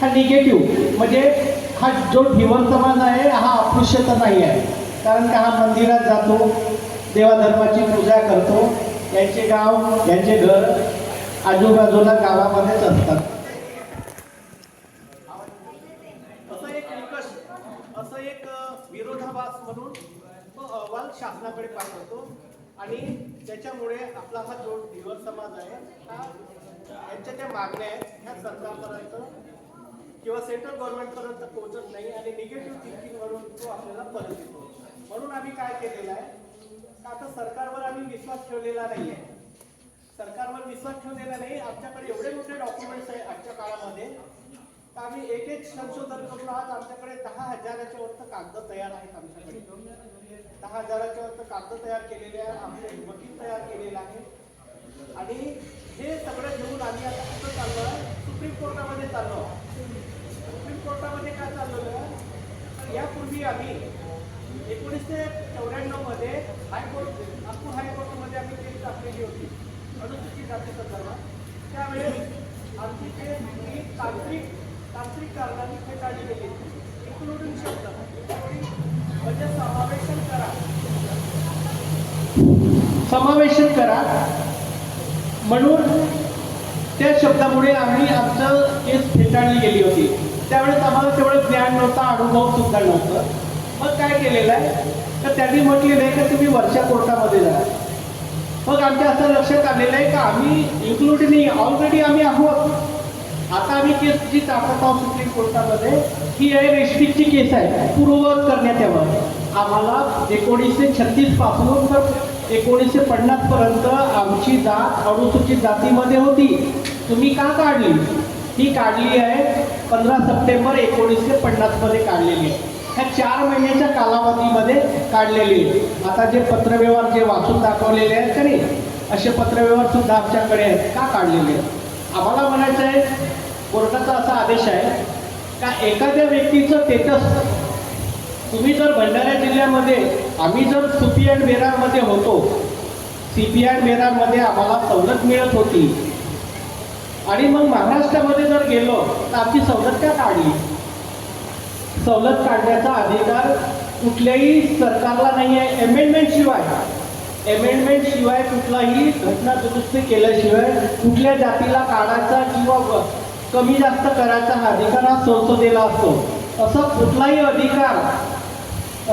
हा निगेटिव्ह म्हणजे हा जो भिवन समाज आहे हा अपृश्यता नाही आहे कारण का हा मंदिरात जातो देवाधर्माची पूजा करतो यांचे गाव यांचे घर आजूबाजूला गावामध्येच असतात असं एक निकष असं एक विरोधाभास म्हणून तो अहवाल शासनाकडे पाठवतो आणि त्याच्यामुळे आपला हा जो धिवर समाज आहे हा यांच्या ज्या मागण्या आहेत ह्या सरकारपर्यंत किंवा सेंट्रल गव्हर्नमेंटपर्यंत पोहोचत नाही आणि निगेटिव्ह थिंकिंगवरून तो आपल्याला परत येतो. म्हणून आम्ही काय केलेलं आहे? का आता सरकारवर आम्ही विश्वास ठेवलेला नाही आहे सरकारवर विश्वास ठेवलेला नाही. आमच्याकडे एवढे मोठे डॉक्युमेंट्स आहे आजच्या काळामध्ये. तर आम्ही एक एक संशोधन करून आज आमच्याकडे दहा हजाराच्या वरचं कागद तयार आहेत आमच्याकडे. दहा हजाराच्या वरचं कागद तयार केलेले आहे. आमचे वकील तयार केलेले आहे आणि हे सगळं घेऊन आम्ही आता कुठं चाललो आहे सुप्रीम कोर्टामध्ये चाललो आहोत. कोर्टामध्ये काय चाललेलं तर यापूर्वी आम्ही एकोणीसशे चौऱ्याण्णवमध्ये हायकोर्ट नागपूर हायकोर्टमध्ये आम्ही केस टाकलेली होती अनुसूचित जाती संदर्भात. त्यावेळेस आमची केस ही तांत्रिक तांत्रिक कारणांनी फेटाळली गेली. इन्क्लुडिंग शब्द म्हणजे समावेशन करा. समावेशन करा. म्हणून त्या शब्दामुळे आम्ही आमचं केस फेटाळली गेली होती. त्यावेळेस आम्हाला तेवढं ज्ञान नव्हतं अनुभव सुद्धा नव्हतं. मग काय केलेलं आहे? तर त्यांनी म्हटलेलं आहे की तुम्ही वर्षा कोर्टामध्ये जा. मग आमच्या असं लक्षात आलेलं आहे का आम्ही इन्क्लूड नाही ऑलरेडी आम्ही आहोत. आता आम्ही केस जी टाकत आहोत सुप्रीम कोर्टामध्ये ही आहे रेशमिकची केस आहे पूर्ववत करण्यात यावं. आम्हाला एकोणीसशे छत्तीसपासून तर एकोणीसशे पन्नास पर्यंत आमची जात अनुसूचित जातीमध्ये होती. तुम्ही का काढली? ही काढली आहे पंधरा सप्टेंबर एकोणीसशे पन्नासमध्ये काढलेली आहे. ह्या चार महिन्याच्या कालावधीमध्ये काढलेली आहे. आता जे पत्रव्यवहार जे वाचून दाखवलेले आहेत का नाही असे पत्रव्यवहार सुद्धा आमच्याकडे आहेत. का काढलेले आहेत? आम्हाला म्हणायचं आहे कोर्टाचा असा आदेश आहे का एखाद्या व्यक्तीचं स्टेटस तुम्ही जर भंडारा जिल्ह्यामध्ये आम्ही जर सुपी अँड बेरारमध्ये होतो सी पी अँड बेरारमध्ये आम्हाला सवलत मिळत होती आणि मग महाराष्ट्रामध्ये जर गेलो तर आमची सवलत का काढली? सवलत काढण्याचा अधिकार कुठल्याही सरकारला नाही आहे अमेंडमेंट शिवाय अमेंडमेंट शिवाय कुठलाही घटना दुरुस्ती केल्याशिवाय कुठल्या जातीला काढायचा किंवा कमी जास्त करायचा हा अधिकार हा संसदेला असतो. असं कुठलाही अधिकार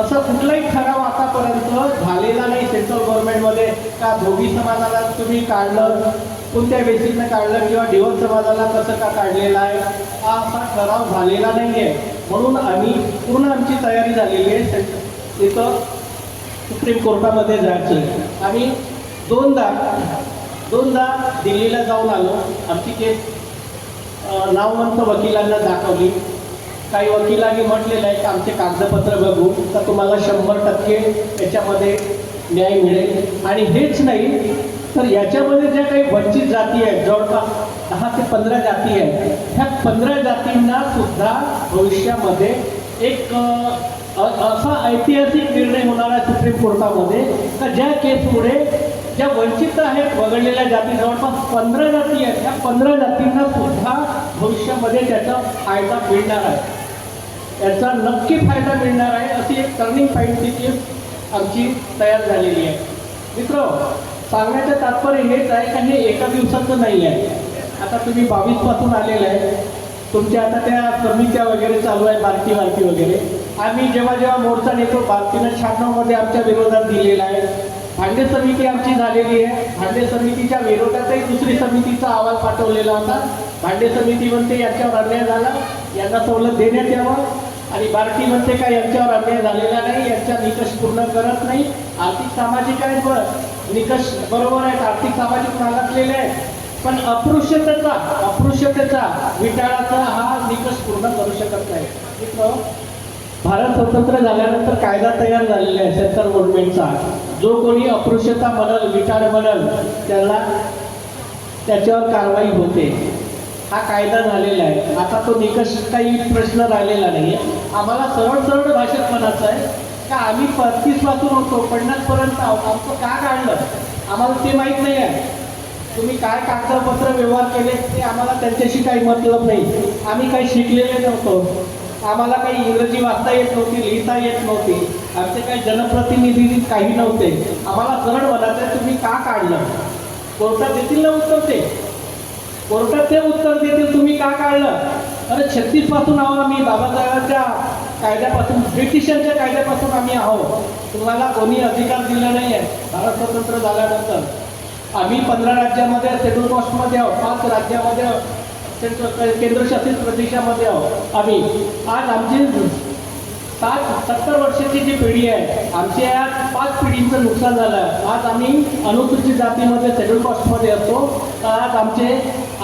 असं कुठलाही ठराव आतापर्यंत झालेला नाही. सेंट्रल गव्हर्नमेंटमध्ये का धोबी समाजाला तुम्ही काढलं? कोणत्या बेसिसनं काढलं किंवा डिवल समाजाला कसं का काढलेला आहे? हा असा ठराव झालेला नाही आहे म्हणून आम्ही पूर्ण आमची तयारी झालेली आहे. तिथं सुप्रीम कोर्टामध्ये जायचं आम्ही दोनदा दोनदा दिल्लीला जाऊन आलो. आमची केस नाववंत वकिलांना दाखवली. काही वकिलांनी म्हटलेलं आहे की आमचे कागदपत्र बघू तर तुम्हाला शंभर टक्के याच्यामध्ये न्याय मिळेल. आणि हेच नाही तर याच्यामध्ये ज्या काही वंचित जाती आहेत जवळपास दहा ते पंधरा जाती आहेत ह्या पंधरा जातींना सुद्धा भविष्यामध्ये एक असा ऐतिहासिक निर्णय होणार आहे सुप्रीम कोर्टामध्ये का ज्या केसमुळे ज्या वंचित आहेत वगळलेल्या जाती जवळपास पंधरा जाती आहेत त्या पंधरा जातींना सुद्धा भविष्यामध्ये त्याचा फायदा मिळणार आहे. याचा नक्की फायदा मिळणार आहे अशी एक टर्निंग पॉईंटची केस आमची तयार झालेली आहे. मित्र सांगण्याचं तात्पर्य हेच आहे का हे एका दिवसाचं नाही आहे. आता तुम्ही बावीसपासून आलेले आहे. तुमच्या आता त्या समित्या वगैरे चालू आहे बालकी बारकी वगैरे. आम्ही जेव्हा जेव्हा मोर्चा नेतो बारकीनं शहाण्णवमध्ये आमच्या विरोधात दिलेला आहे. भांडे समिती आमची झालेली आहे. भांडे समितीच्या विरोधातही दुसरी समितीचा अहवाल पाठवलेला होता. भांडे समिती म्हणते यांच्यावर अन्याय झाला. यांना सवलत देण्यात यावं. आणि बारकी म्हणते का यांच्यावर अन्याय झालेला नाही. यांचा निकष पूर्ण करत नाही. आर्थिक सामाजिक आहेत बरं निकष बरोबर आहेत. आर्थिक सामाजिक सांगितलेले आहेत. पण अपृश्यतेचा अपृश्यतेचा विटाळाचा हा निकष पूर्ण करू शकत नाही. मित्र भारत स्वतंत्र झाल्यानंतर कायदा तयार झालेला आहे सेंट्रल गव्हर्नमेंटचा. जो कोणी अपृश्यता म्हणल विटाळ म्हणल त्याला त्याच्यावर कारवाई होते. हा कायदा झालेला आहे. आता तो निकष काही प्रश्न राहिलेला नाही आम्हाला सरळ सरळ भाषेत म्हणायचं आहे का आम्ही पस्तीसपासून होतो पन्नास पर्यंत आहोत. आमचं का काढलं आम्हाला ते माहीत नाही आहे. तुम्ही काय कागदपत्र व्यवहार केले ते आम्हाला त्यांच्याशी काही मतलब नाही. आम्ही काही शिकलेले नव्हतो. आम्हाला काही इंग्रजी वाचता येत नव्हती लिहिता येत नव्हती. आमचे काही जनप्रतिनिधी काही नव्हते. आम्हाला जड म्हणायचं तुम्ही का काढलं? कोर्टात देतील ना उत्तर ते? कोर्टात ते उत्तर देतील तुम्ही का काढलं? अरे छत्तीसपासून आहो आम्ही. बाबासाहेबांच्या कायद्यापासून ब्रिटिशांच्या कायद्यापासून आम्ही आहोत. तुम्हाला कोणी अधिकार दिला नाही आहे भारत स्वतंत्र झाल्यानंतर. आम्ही पंधरा राज्यामध्ये शेड्यूल कॉस्टमध्ये आहोत. पाच राज्यामध्ये सेंट्रल केंद्रशासित प्रदेशामध्ये आहोत. आम्ही आज आमची सात सत्तर वर्षाची जी पिढी आहे आमच्या या पाच पिढींचं नुकसान झालं. आहे आज आम्ही अनुसूचित जातीमध्ये शेड्यूल कॉस्टमध्ये असतो. तर आज आमचे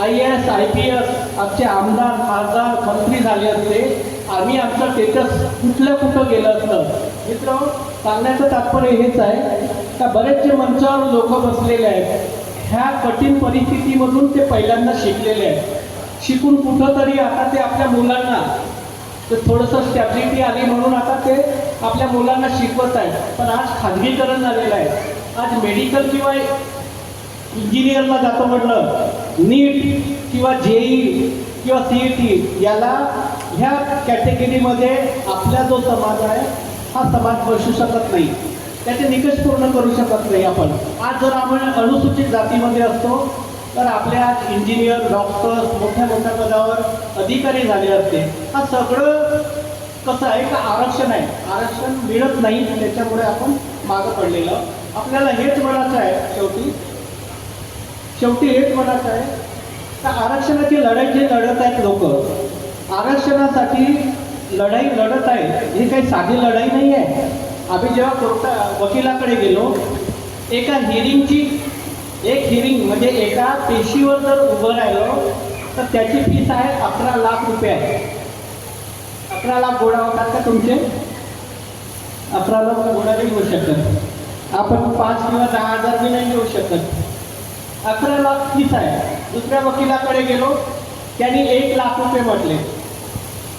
I S I P S आमचे आमदार खासदार मंत्री झाले असते. आम्ही आमचं स्टेटस कुठलं कुठं गेलं असतं? मित्र सांगण्याचं तात्पर्य हेच आहे का बरेचसे मंचावर लोक बसलेले आहेत. ह्या कठीण परिस्थितीमधून ते पहिल्यांदा शिकलेले आहेत. शिकून कुठं तरी आता ते आपल्या मुलांना तर थोडंसं स्टॅबिलिटी आली म्हणून आता ते आपल्या मुलांना शिकवत आहेत. पण आज खाजगीकरण झालेलं आहे. आज मेडिकल किंवा इंजिनियरला जातं म्हटलं नीट किंवा जेई किंवा सी ई टी याला ह्या कॅटेगरीमध्ये आपला जो समाज आहे हा समाज बसू शकत नाही. त्याचे निकष पूर्ण करू शकत नाही आपण. आज जर आपण अनुसूचित जातीमध्ये असतो तर आपल्या इंजिनियर डॉक्टर मोठ्या मोठ्या पदावर अधिकारी झाले असते. हा सगळं कसं आहे का आरक्षण आहे? आरक्षण मिळत नाही त्याच्यामुळे आपण मागं पडलेलं आपल्याला हेच म्हणायचं आहे शेवटी. शेवटी हेच म्हणायचं आहे का आरक्षणाची लढाई जे लढत आहेत लोक आरक्षणासाठी लढाई लढत आहे. ही काही साधी लढाई नाही आहे आम्ही जेव्हा कोर्टा वकिलाकडे गेलो एका हिरिंगची एक हिरिंग म्हणजे एका पेशीवर जर उभं राहिलो तर त्याची फीस आहे अकरा लाख रुपये. आहे अकरा लाख गोळा होतात का तुमचे? अकरा लाख गोळा नाही होऊ शकत. आपण पाच किंवा दहा हजार बी नाही घेऊ शकत. अकरा लाख फीस आहे. दुसऱ्या वकिलाकडे गेलो त्यांनी एक लाख रुपये म्हटले.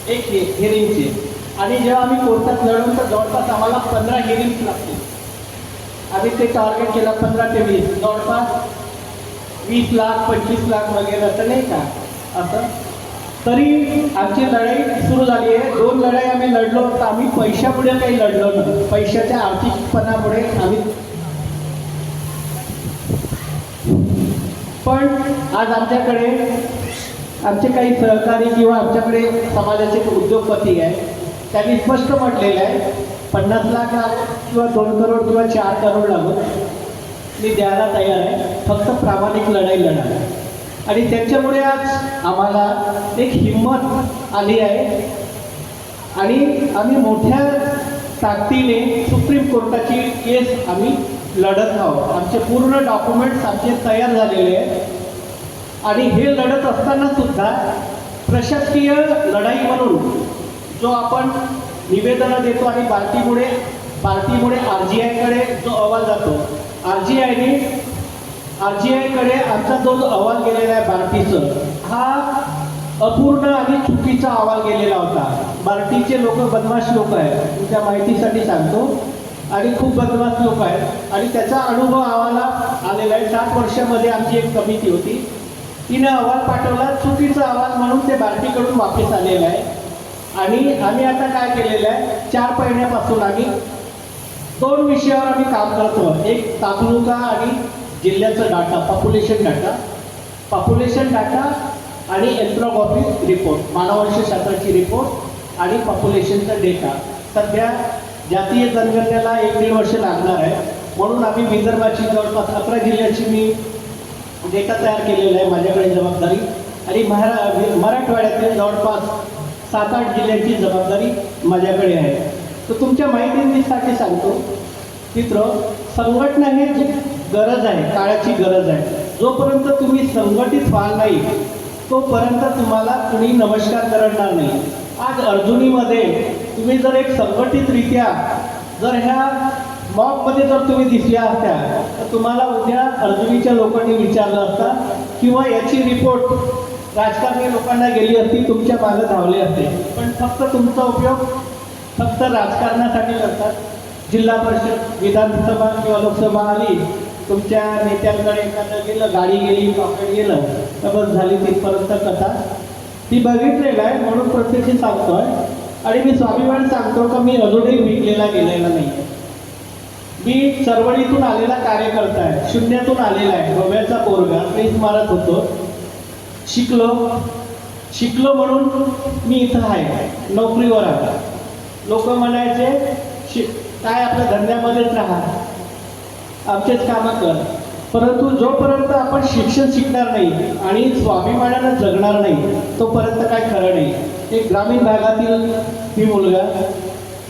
एक हे हिरिंगचे आणि जेव्हा आम्ही कोर्टात लढवून तर जवळपास आम्हाला पंधरा हिरिंग्स लागतील. आम्ही ते टार्गेट केलं पंधरा ते वीस. जवळपास वीस लाख पंचवीस लाख वगैरे असं नाही का? असं. तरी आमची लढाई सुरू झाली आहे. दोन लढाई आम्ही लढलो तर आम्ही पैशापुढे काही लढलो नाही. पैशाच्या आर्थिकपणामुळे आम्ही पण आज आमच्याकडे आमचे काही सहकारी किंवा आमच्याकडे समाजाचे एक उद्योगपती आहे त्यांनी स्पष्ट म्हटलेलं आहे पन्नास लाख किंवा दोन करोड किंवा चार करोड लागून मी द्यायला तयार आहे फक्त प्रामाणिक लढाई लढा आणि त्याच्यामुळे आज आम्हाला एक हिंमत आली आहे. आणि आम्ही मोठ्या ताकदीने सुप्रीम कोर्टाची केस आम्ही लढत आहोत. आमचे पूर्ण डॉक्युमेंट्स आमचे तयार झालेले आहेत. आणि हे लढत असताना सुद्धा प्रशासकीय लढाई म्हणून जो आपण निवेदनं देतो आणि पार्टीमुळे पार्टीमुळे आर जी आयकडे जो अहवाल जातो आर जी आयने आर जी आयकडे आमचा जो अहवाल गेलेला आहे बार्टीचं हा अपूर्ण आणि चुकीचा अहवाल गेलेला होता. बार्टीचे लोक बदमाश लोक आहेत तुमच्या माहितीसाठी सांगतो. आणि खूप बदमाश लोक आहेत. आणि त्याचा अनुभव आम्हाला आलेला आहे. सात वर्षामध्ये आमची एक कमिटी होती. तिनं अहवाल पाठवला चुकीचा अहवाल म्हणून ते भारतीकडून वापस आलेलं आहे. आणि आम्ही आता काय केलेलं आहे चार महिन्यापासून आम्ही दोन विषयावर आम्ही काम करतो एक तालुका आणि जिल्ह्याचा data population data population data आणि एन्थ्रोग्राफी रिपोर्ट मानववंशशास्त्राची रिपोर्ट आणि पॉप्युलेशनचा डेटा सध्या जातीय जनगणनेला एक दीड वर्ष लागणार आहे. म्हणून आम्ही विदर्भाची जवळपास अकरा जिल्ह्याची मी म्हणजे डेटा तयार केलेला आहे माझ्याकडे जबाबदारी. आणि महारा मराठवाड्यातील जवळपास सात आठ जिल्ह्यांची जबाबदारी माझ्याकडे आहे. तर तुमच्या माहितीसाठी सांगतो मित्र संघटना हे जी गरज आहे काळाची गरज आहे जोपर्यंत तुम्ही संघटित व्हाल नाही तोपर्यंत तुम्हाला कुणी नमस्कार करणार नाही. आज अर्जुनीमध्ये तुम्ही जर एक संघटितरित्या जर ह्या मॉबमध्ये जर तुम्ही दिसल्या असत्या तर तुम्हाला उद्या अर्जुनीच्या लोकांनी विचारलं असता किंवा याची रिपोर्ट राजकारणी लोकांना गेली असती तुमच्या मागं धावले असते. पण फक्त तुमचा उपयोग फक्त राजकारणासाठी करतात. जिल्हा परिषद विधानसभा किंवा लोकसभा आली तुमच्या नेत्यांकडे एखादं गेलं गाडी गेली पॉकेट गेलं तर बस झाली तिथपर्यंत कथा. ती बघितलेलं आहे म्हणून प्रत्यक्ष सांगतोय. आणि मी स्वाभिमान सांगतो का मी अजूनही विकलेला गेलेला नाही. मी चळवळीतून आलेला कार्यकर्ता आहे शून्यातून आलेला आहे गोव्याचा पोरगा प्रेस मारत होतो. शिकलो. शिकलो म्हणून मी इथं आहे नोकरीवर आता. लोक म्हणायचे शिक काय आपल्या धंद्यामध्येच राहा. आमचेच कामं कर. परंतु जोपर्यंत आपण शिक्षण शिकणार नाही आणि स्वाभिमानानं जगणार नाही तोपर्यंत काय खरं नाही. एक ग्रामीण भागातील ही मुलगा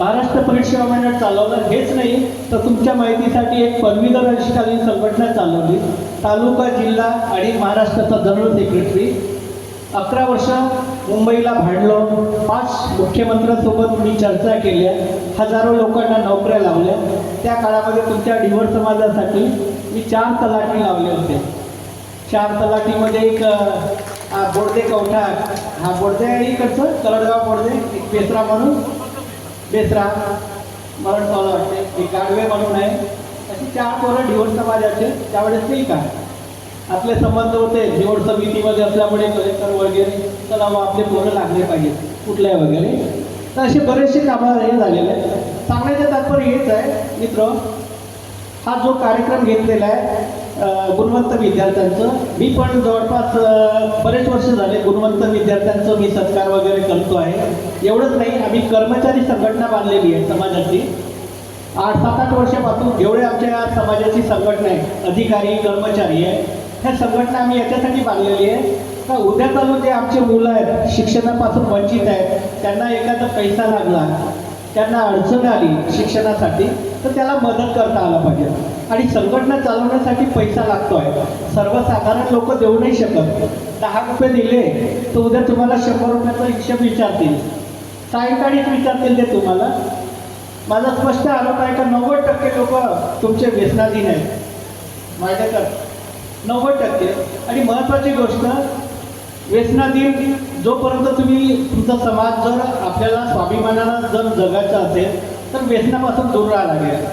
महाराष्ट्र परीक्षा महिन्यात चालवलं हेच नाही तर तुमच्या माहितीसाठी एक पदवीधर अधिष्ठानीय संघटना चालवली. तालुका जिल्हा आणि महाराष्ट्राचा जनरल सेक्रेटरी. अकरा वर्ष मुंबईला भांडलो. पाच मुख्यमंत्र्यांसोबत मी चर्चा केल्या. हजारो लोकांना नोकऱ्या लावल्या. त्या काळामध्ये तुमच्या डिवड समाजासाठी मी चार तलाठी लावले होते. चार तलाठीमध्ये एक अं, हा बोर्दे कवठा हा बोडदे आणि इकडचं करडगाव बोडदे एक पेसरा म्हणून. बेसरा मरण पावलं वाटते एक गाडवे म्हणून आहे. अशी चार पोरं डिवड समाजाचे त्यावेळेस नाही का? आपले संबंध होते. निवड समितीमध्ये असल्यामुळे कलेक्टर वगैरे चला मग आपले पोरं लागले पाहिजे. कुठल्या वगैरे. तर असे बरेचसे कामं हे झालेले आहेत. सांगण्याचं तात्पर्य हेच आहे मित्र. हा जो कार्यक्रम घेतलेला आहे गुणवंत विद्यार्थ्यांचं. मी पण जवळपास बरेच वर्ष झाले गुणवंत विद्यार्थ्यांचं मी सत्कार वगैरे करतो आहे. एवढंच नाही आम्ही कर्मचारी संघटना बांधलेली आहे समाजाची. आठ सात आठ वर्षापासून जेवढे आमच्या समाजाची संघटना आहे अधिकारी कर्मचारी आहे ह्या संघटना आम्ही याच्यासाठी बांधलेली आहे. का उद्या चालू जे आमचे मुलं आहेत शिक्षणापासून वंचित आहेत त्यांना एखादा पैसा लागला त्यांना अडचण आली शिक्षणासाठी तर त्याला मदत करता आलं पाहिजे. आणि संघटना चालवण्यासाठी पैसा लागतो आहे सर्वसाधारण लोक देऊ नाही शकत. दहा रुपये दिले तर उद्या तुम्हाला शंभर रुपयाचा हिशेब विचारतील. सायंकाळीच विचारतील ते तुम्हाला. माझा स्पष्ट आरोप आहे का नव्वद टक्के लोक तुमचे व्यसनाधीन आहेत. माझ्याकडे नव्वद टक्के. आणि महत्त्वाची गोष्ट व्यसनाधीन जोपर्यंत तुम्ही तुमचा समाज जर आपल्याला स्वाभिमानाला जर जगायचं असेल तर व्यसनापासून दूर राहावं लागेल.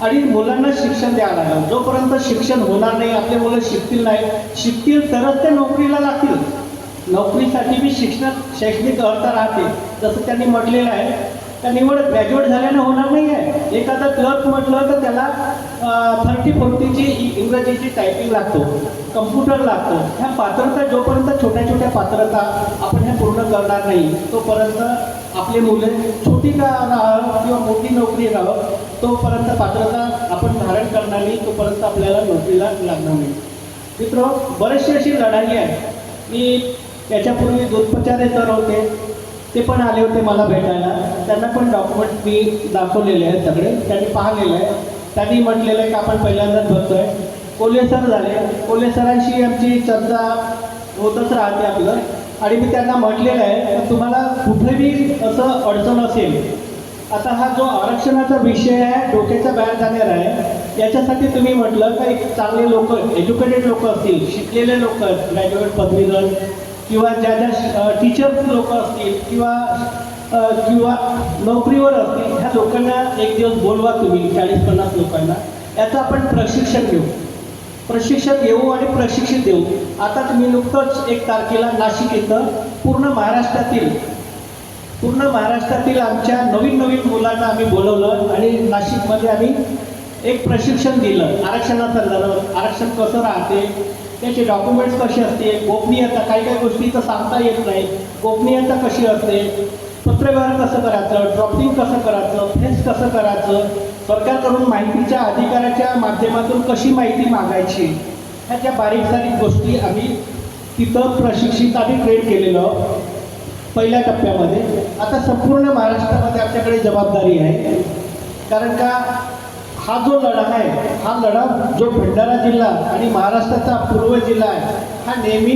आणि मुलांना शिक्षण द्यावं लागेल. जोपर्यंत शिक्षण होणार नाही आपले मुलं शिकतील नाही शिकतील तरच ते नोकरीला लागतील. नोकरीसाठी बी शिक्षण शैक्षणिक अर्थ राहते जसं त्यांनी म्हटलेलं आहे त्या निवड ग्रॅज्युएट झाल्यानं होणार नाही आहे एखादा क्लर्क म्हटलं तर त्याला थर्टी फोर्टीची इंग्रजीची टायपिंग लागतो. कम्प्युटर लागतो. ह्या पात्रता जोपर्यंत छोट्या छोट्या पात्रता आपण ह्या पूर्ण करणार नाही तोपर्यंत आपले मुले छोटी का राहावं किंवा मोठी नोकरी राहावं तोपर्यंत पात्रता आपण धारण करणार नाही तोपर्यंत आपल्याला नोकरीला लागणार नाही. मित्र बरेचशी अशी लढाई आहे. मी याच्यापूर्वी दूधपचारे तर होते. ते पण आले होते मला भेटायला. त्यांना पण डॉक्युमेंट मी दाखवलेले आहेत सगळे. त्यांनी पाहिलेलं आहे त्यांनी म्हटलेलं आहे की आपण पहिल्यांदाच बघतोय. कोल्हे सर झाले. कोल्हे सरांशी आमची चर्चा होतच राहते आपलं. आणि मी त्यांना म्हटलेलं आहे तुम्हाला कुठेही असं अडचण असेल आता हा जो आरक्षणाचा विषय आहे डोक्याच्या बाहेर जाणार आहे याच्यासाठी तुम्ही म्हटलं का एक चांगले लोक एज्युकेटेड लोक असतील शिकलेले लोक ग्रॅज्युएट पदवीधर किंवा ज्या ज्या टीचर्स लोक असतील किंवा किंवा नोकरीवर असतील ह्या लोकांना एक दिवस बोलवा तुम्ही चाळीस पन्नास लोकांना. याचं आपण प्रशिक्षण घेऊ. प्रशिक्षण घेऊ आणि प्रशिक्षित देऊ. आता तुम्ही नुकतंच एक तारखेला नाशिक इथं पूर्ण महाराष्ट्रातील पूर्ण महाराष्ट्रातील आमच्या नवीन नवीन मुलांना आम्ही बोलवलं आणि नाशिकमध्ये आम्ही एक प्रशिक्षण दिलं. आरक्षणासंदर्भात आरक्षण कसं राहते त्याचे डॉक्युमेंट्स कसे असते गोपनीयता काही काही गोष्टी तर सांगता येत नाही. गोपनीयता कशी असते? पत्रव्यवहार कसं करायचं? ड्रॉपिंग कसं करायचं? फेस कसं करायचं? सरकारकडून माहितीच्या अधिकाराच्या माध्यमातून कशी माहिती मागायची? ह्या ज्या बारीक सारीक गोष्टी आम्ही तिथं प्रशिक्षित आणि ट्रेन केलेलं पहिल्या टप्प्यामध्ये. आता संपूर्ण महाराष्ट्रामध्ये आमच्याकडे जबाबदारी आहे. कारण का? हा जो लढा आहे हा लढा जो भंडारा जिल्हा आणि महाराष्ट्राचा पूर्व जिल्हा आहे हा नेहमी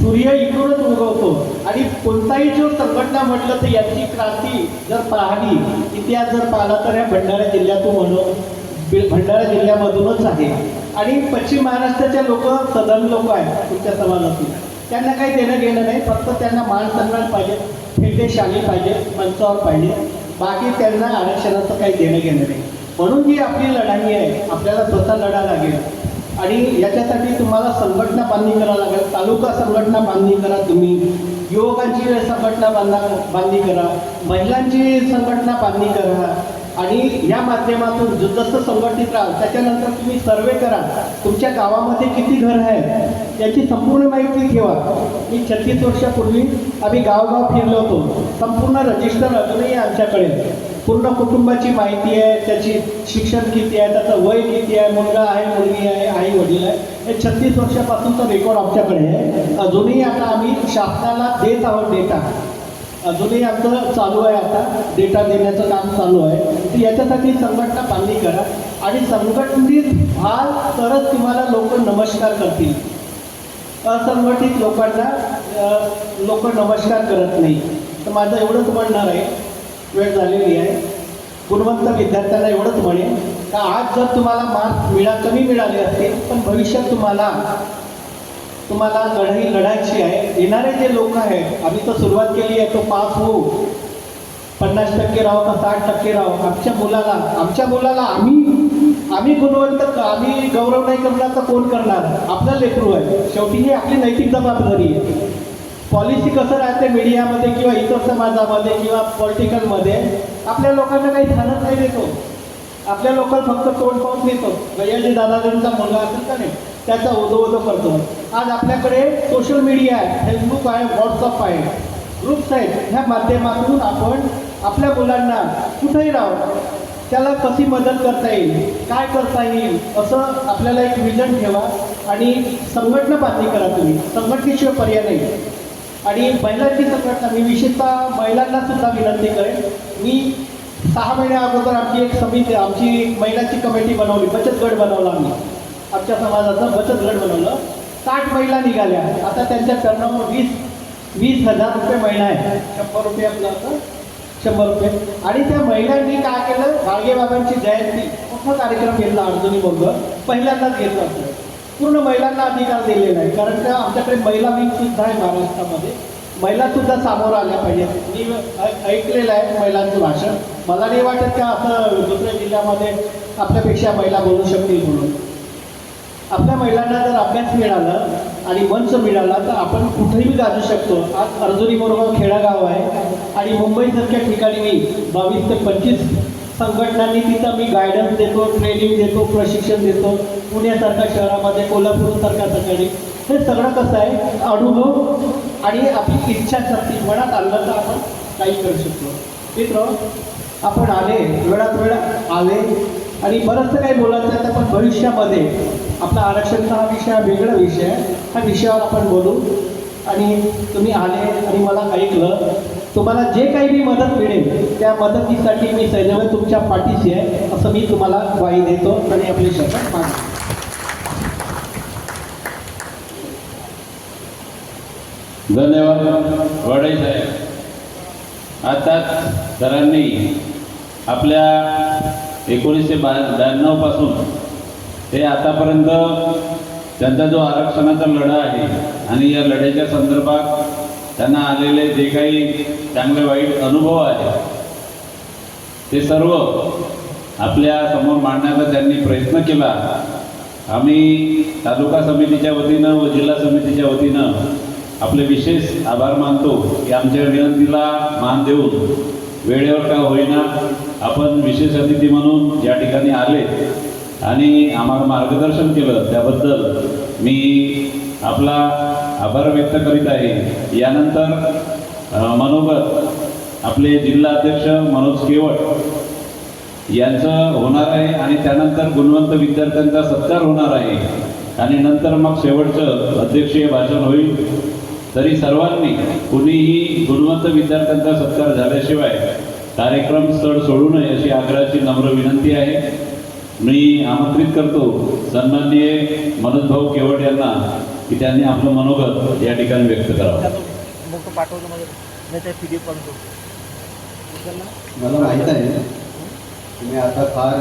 सूर्य इकडूनच उगवतो. आणि कोणताही जो संघटना म्हटलं तर याची क्रांती जर पाहिली इतिहास जर पाहिला तर या भंडारा जिल्ह्यातून म्हणून भंडारा जिल्ह्यामधूनच आहे. आणि पश्चिम महाराष्ट्राचे लोक सदन लोक आहेत तुमच्या समाजातील. त्यांना काही देणं घेणं नाही फक्त त्यांना मान सन्मान पाहिजे फिरते शाली पाहिजे मंचावर पाहिजे. बाकी त्यांना आरक्षणाचं काही देणं घेणं नाही. म्हणून जी आपली लढाई आहे. आपल्याला स्वतः लढा लागेल. आणि याच्यासाठी तुम्हाला संघटना बांधणी करावं लागेल. तालुका संघटना बांधणी करा तुम्ही. युवकांची संघटना बांधा बांधणी करा. महिलांची संघटना बांधणी करा. आणि या माध्यमातून जसं संघटित राहाल त्याच्यानंतर तुम्ही सर्वे करा. तुमच्या गावामध्ये किती घर आहेत याची संपूर्ण माहिती ठेवा. मी छत्तीस वर्षापूर्वी आम्ही गावगाव फिरलो होतो. संपूर्ण रजिस्टर अजूनही आमच्याकडे. पूर्ण कुटुंबाची माहिती आहे त्याची शिक्षण किती आहे त्याचं वय किती आहे मुलगा आहे मुलगी आहे आई वडील आहे हे छत्तीस वर्षापासूनचा रेकॉर्ड आमच्याकडे आहे. अजूनही आता आम्ही शासनाला देत आहोत डेटा अजूनही आमचं चालू आहे आता डेटा देण्याचं काम चालू आहे. तर याच्यासाठी संघटना बांधणी करा. आणि संघटनित व्हाल तरच तुम्हाला लोक नमस्कार करतील. असंघटित लोकांना लोक नमस्कार करत नाही. तर माझं एवढंच म्हणणार आहे. वेळ झालेली आहे. गुणवंत विद्यार्थ्यांना एवढंच म्हणेन का आज जर तुम्हाला मार्क्स मिळा कमी मिळाले असतील पण भविष्यात तुम्हाला तुम्हाला लढाई लढायची आहे. येणारे जे लोक आहेत आम्ही तर सुरुवात केली आहे तो पास होऊ. पन्नास टक्के राहो का साठ टक्के राहो? आमच्या मुलाला आमच्या मुलाला आम्ही आम्ही गुणवंत क- आम्ही गौरव नाही करणार तर कोण करणार? आपलं लेकरू आहे. शेवटी ही आपली नैतिक जबाबदारी आहे. पॉलिसी कसं राहते मीडियामध्ये किंवा इतर समाजामध्ये किंवा पॉलिटिकलमध्ये आपल्या लोकांना काही ध्यानच नाही देतो. आपल्या लोकांना फक्त तोंड पाहून घेतो. गयाजी दादाजींचा मुलगा असेल का नाही त्याचा उदो उदो करतो. आज आपल्याकडे सोशल मीडिया आहे फेसबुक आहे व्हॉट्सअप आहे. ग्रुप्स आहेत ह्या माध्यमातून आपण आपल्या मुलांना कुठेही राहू त्याला कशी मदत करता येईल काय करता येईल असं आपल्याला एक विजन ठेवा आणि संघटना बांधणी करा तुम्ही. संघटनेशिवाय पर्याय नाही. आणि महिलांची संघटना मी विशेषतः महिलांना सुद्धा विनंती करेन. मी सहा महिन्या अगोदर आमची एक समिती आमची महिलांची कमिटी बनवली बचत गट बनवला आम्ही. आमच्या समाजाचा बचत गट बनवलं. साठ महिला निघाल्या. आता त्यांच्या टर्नओव्हर वीस वीस हजार रुपये महिना आहे. शंभर रुपये आपलं असं शंभर रुपये. आणि त्या महिलांनी काय केलं? गाडगेबाबांची जयंती. मोठा कार्यक्रम घेतला अर्जुनी बोलग पहिल्यांदाच घेतला. असं पूर्ण महिलांना अधिकार दिलेला आहे. कारण का? आमच्याकडे महिला विंग सुद्धा आहे महाराष्ट्रामध्ये. महिला सुद्धा सामोरं आल्या पाहिजेत. मी ऐ- ऐकलेलं आहे महिलांचं भाषण. मला नाही वाटत का असं दुसऱ्या जिल्ह्यामध्ये आपल्यापेक्षा महिला बोलू शकतील म्हणून. आपल्या महिलांना जर अभ्यास मिळाला आणि मंच मिळाला तर आपण कुठेही गाजू शकतो. आज अर्जुनी बरोबर खेडागाव आहे आणि मुंबईसारख्या ठिकाणी मी बावीस ते पंचवीस संघटनांनी तिथं मी गायडन्स देतो ट्रेनिंग देतो प्रशिक्षण देतो. पुण्यासारख्या शहरामध्ये कोल्हापूरसारख्या ठिकाणी. हे सगळं कसं आहे? अनुभव आणि आपली इच्छाशक्ती मनात आणलं तर आपण काही करू शकतो मित्र आपण आले वेळात वेळ आले. आणि बरंचसं काही बोलायचं आहे तर पण भविष्यामध्ये आपला आरक्षणचा हा विषय हा वेगळा विषय आहे. ह्या विषयावर आपण बोलू. आणि तुम्ही आले आणि मला ऐकलं. तुम्हाला जे काही मी मदत मिळेल त्या मदतीसाठी मी सैन्यवे तुमच्या पाठीशी आहे असं मी तुम्हाला ग्वाही देतो आणि आपले शब्द मागतो धन्यवाद वडे साहेब. आताच सरांनी आपल्या एकोणीसशे बा ब्याण्णवपासून ते आतापर्यंत त्यांचा जो आरक्षणाचा लढा आहे आणि या लढ्याच्या संदर्भात त्यांना आलेले जे काही चांगले वाईट अनुभव आहेत ते सर्व आपल्यासमोर मांडण्याचा त्यांनी प्रयत्न केला. आम्ही तालुका समितीच्या वतीनं व जिल्हा समितीच्या वतीनं आपले विशेष आभार मानतो की आमच्या विनंतीला मान देऊन वेळेवर का होईना आपण विशेष अतिथी म्हणून या ठिकाणी आले आणि आम्हाला मार्गदर्शन केलं. त्याबद्दल मी आपला आभार व्यक्त करीत आहे. यानंतर मनोगत आपले जिल्हा अध्यक्ष मनोज केवट यांचं होणार आहे आणि त्यानंतर गुणवंत विद्यार्थ्यांचा सत्कार होणार आहे. आणि नंतर मग शेवटचं अध्यक्षीय भाषण होईल. तरी सर्वांनी कुणीही गुणवंत विद्यार्थ्यांचा सत्कार झाल्याशिवाय कार्यक्रम स्थळ सोडू नये अशी आग्रहाची नम्र विनंती आहे. मी आमंत्रित करतो सन्माननीय मनोजभाऊ केवट यांना. की त्यांनी आपलं मनोगत या ठिकाणी व्यक्त करावं. ठेवतो मला माहीत आहे. तुम्ही आता फार